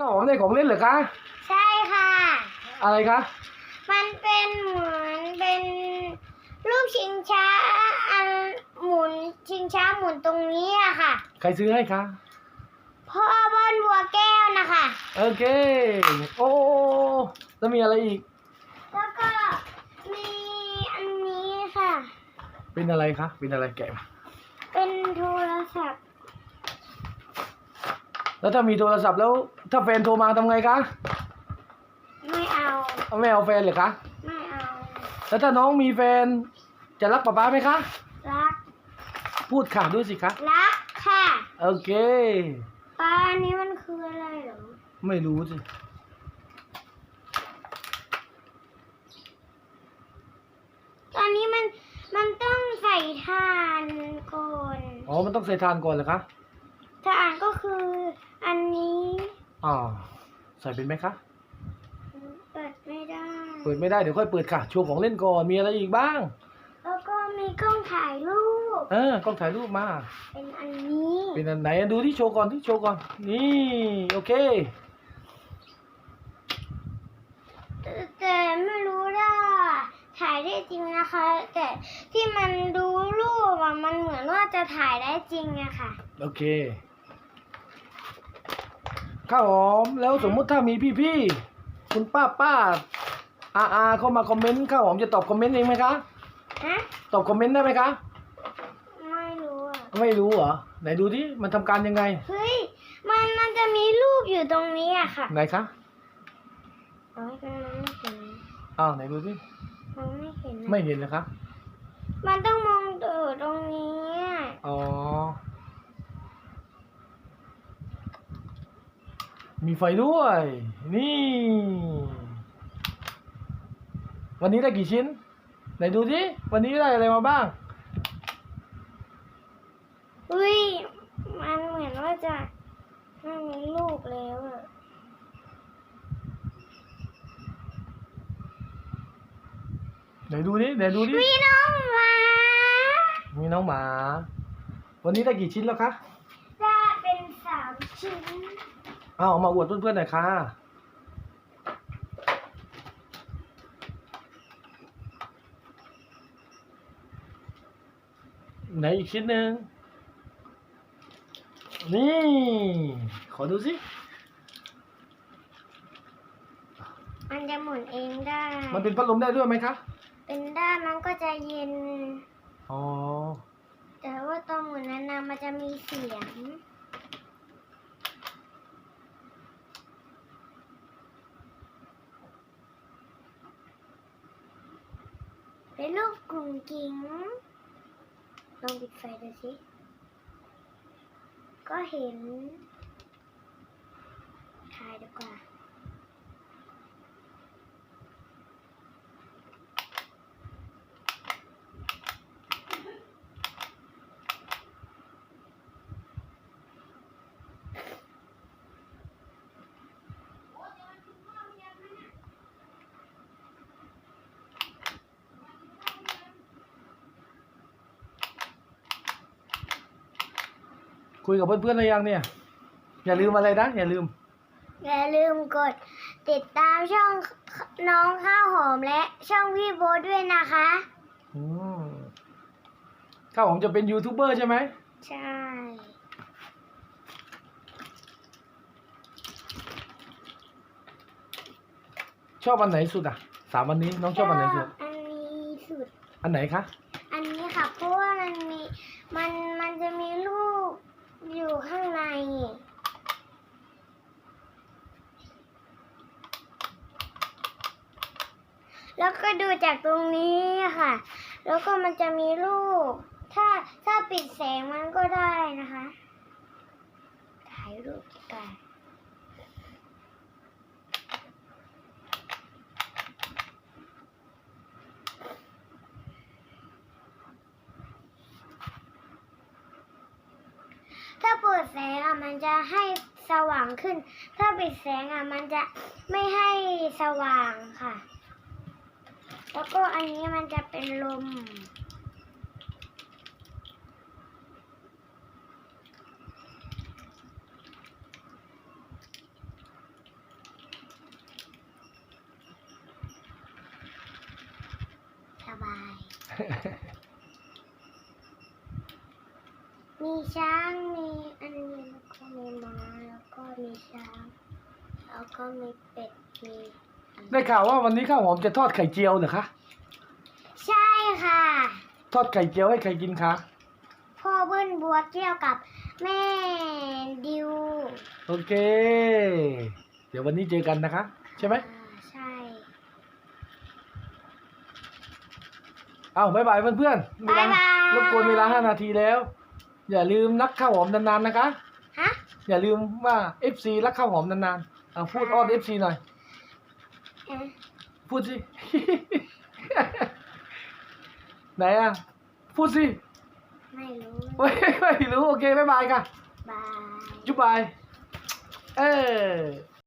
ข้าวหอมได้ของเล่นเหรอคะ ใช่ค่ะ อะไรคะ มันเป็นเหมือนเป็นลูกชิงช้าอันหมุนชิงช้าหมุนตรงนี้อะค่ะ ใครซื้อให้คะ พ่อบอนบัวแก้วนะคะ โอเค โอ้แล้วมีอะไรอีก แล้วก็มีอันนี้ค่ะ เป็นอะไรคะ เป็นอะไรแกะมาเป็นโทรศัพท์ แล้วถ้ามีโทรศัพท์แล้ว ถ้าแฟนโทรมาทำไงคะ ไม่เอาเอา ไม่เอาแฟนเหรอคะ ไม่เอา แล้วถ้าน้องมีแฟนจะรักป๊าป๊าไหมคะ รัก พูดค่ะด้วยสิคะ รักค่ะโอเคปลาอันนี้มันคืออะไรเหรอ ไม่รู้สิตอนนี้มันมันต้องใส่ทานก่อน อ๋อ มันต้องใส่ทานก่อนเหรอคะ ทานก็คืออันนี้อ๋อใส่เป็นไหมคะเปิดไม่ได้ เปิดไม่ได้เดี๋ยวค่อยเปิดค่ะโชว์ของเล่นก่อนมีอะไรอีกบ้าง แล้วก็มีกล้องถ่ายรูป เออกล้องถ่ายรูปมา เป็นอันนี้ เป็นอันไหนอะดูที่โชว์ก่อนที่โชว์ก่อน นี่โอเคแต่แต่ไม่รู้ว่าถ่ายได้จริงนะคะ แต่ที่มันดูรูปอะมันเหมือนว่าจะถ่ายได้จริงอะค่ะ โอเค ข้าวหอมแล้วสมมุติถ้ามีพี่ๆคุณป้าป้าอาอาเข้ามาคอมเมนต์ข้าวหอมจะตอบคอมเมนต์เองไหมคะฮะตอบคอมเมนต์ได้ไหมคะ ไม่รู้อะไม่รู้เหรอไหนดูดิมันทำการยังไง เฮ้ย มันมันจะมีรูปอยู่ตรงนี้อะค่ะไหนคะโอ้ยมันไม่เห็นอ้าวไหนดูดิมันไม่เห็นนะไม่เห็นนะคะ มันต้องมองดูตรงนี้อะ อ๋อ มีไฟด้วย นี่ วันนี้ได้กี่ชิ้น ไหนดูดิวันนี้ได้อะไรมาบ้าง อุ้ย มันเหมือนว่าจะไม่มีลูกแล้วอะไหนดูดิไหนดูดิมีน้องหมา มีน้องหมา วันนี้ได้กี่ชิ้นแล้วคะ ได้เป็นสามชิ้น เอาเอามาอวดเพื่อนๆหน่อยค่ะไหนอีกชิ้นหนึ่งนี่ ขอดูสิ มันจะหมุนเองได้ มันเป็นพัดลมได้ด้วยไหมคะ เป็นด้านมันก็จะเย็น อ๋อ แต่ว่าตอนหมุนนั้นนะมันจะมีเสียง เป็นรูปกลุ่มกิ้งลองปิดไฟดูสิ ก็เห็นถ่ายดีกว่า คุยกับเพื่อนๆหรือยังเนี่ย อย่าลืมอะไรนะ อย่าลืม อย่าลืมกด ติดตามช่องน้องข้าวหอมและช่องพี่โบ๊ทด้วยนะคะ อืมข้าวหอมจะเป็นยูทูบเบอร์ใช่ไหม ใช่ ชอบอันไหนสุดอะ สามอันนี้น้องชอบอันไหนสุด อันนี้สุด อันไหนคะ อันนี้ค่ะเพราะว่ามันมีมันมันจะมีลูก อยู่ข้างในแล้วก็ดูจากตรงนี้ค่ะ แล้วก็มันจะมีรูป ถ้าถ้าปิดแสงมันก็ได้นะคะ ถ่ายรูปกัน มืดแสงอะมันจะให้สว่างขึ้น ถ้าปิดแสงอะมันจะไม่ให้สว่างค่ะ แล้วก็อันนี้มันจะเป็นลม สบาย มีช้าง มีอันนี้แล้วก็มีม้าแล้วก็มีช้าง แล้วก็มีเป็ดมีอันได้ข่าวว่าวันนี้ข้าวหอมจะทอดไข่เจียวเหรอคะ ใช่ค่ะ ทอดไข่เจียวให้ใครกินคะ พ่อเบิ้ลบัวเกี่ยวกับแม่ดิวโอเค เดี๋ยววันนี้เจอกันนะคะ ใช่ไหม อ่าใช่ เอาบายบายเพื่อนๆเวลบ๊ายบาย รบกวนเวลาห้านาทีแล้ว อย่าลืมรักข้าวหอมนานๆนะคะ ฮะ อย่าลืมว่า FC รักข้าวหอมนานๆเอาพูดอ้อน FC หน่อยเอ๊ะพูดสิ ไหนอะ พูดสิไม่รู้ไม่ไม่รู้ โอเคบายบายค่ะ บาย จุ๊บบาย เออ